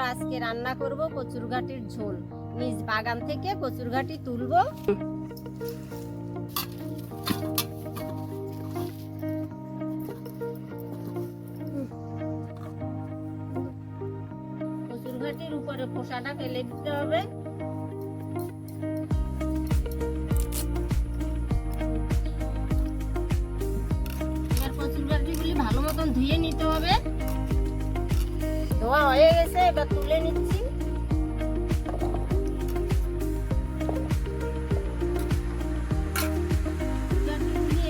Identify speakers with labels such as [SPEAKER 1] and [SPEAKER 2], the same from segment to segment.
[SPEAKER 1] বন্ধুরা আজকে রান্না করব কচুরঘাটির ঝোল। নিজ বাগান থেকে কচুরঘাটি তুলবো। কচুরঘাটির উপরে খোসাটা ফেলে দিতে হবে। এবার কচুরঘাটিগুলি ভালো মতন ধুয়ে নিতে হবে। ধোয়া হয়ে গেছে এবার তুলে নিচ্ছি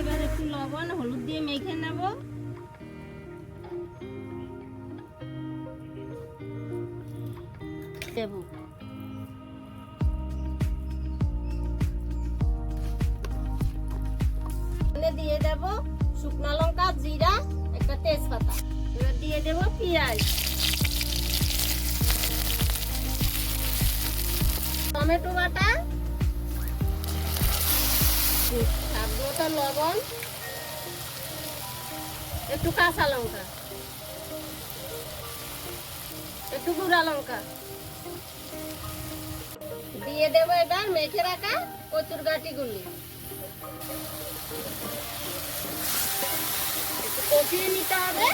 [SPEAKER 1] এবার একটু লবণ হলুদ দিয়ে মেখে নেব দেব দিয়ে দেব শুকনো লঙ্কা, জিরা, একটা তেজপাতা। এবার দিয়ে দেব পেঁয়াজ। টমেটো বাটা স্বাদ মতো লবণ, একটু কাঁচা লঙ্কা, একটু গুঁড়া লঙ্কা। দিয়ে দেবো এবার মেখে রাখা কচুর একটু কষিয়ে নিতে হবে।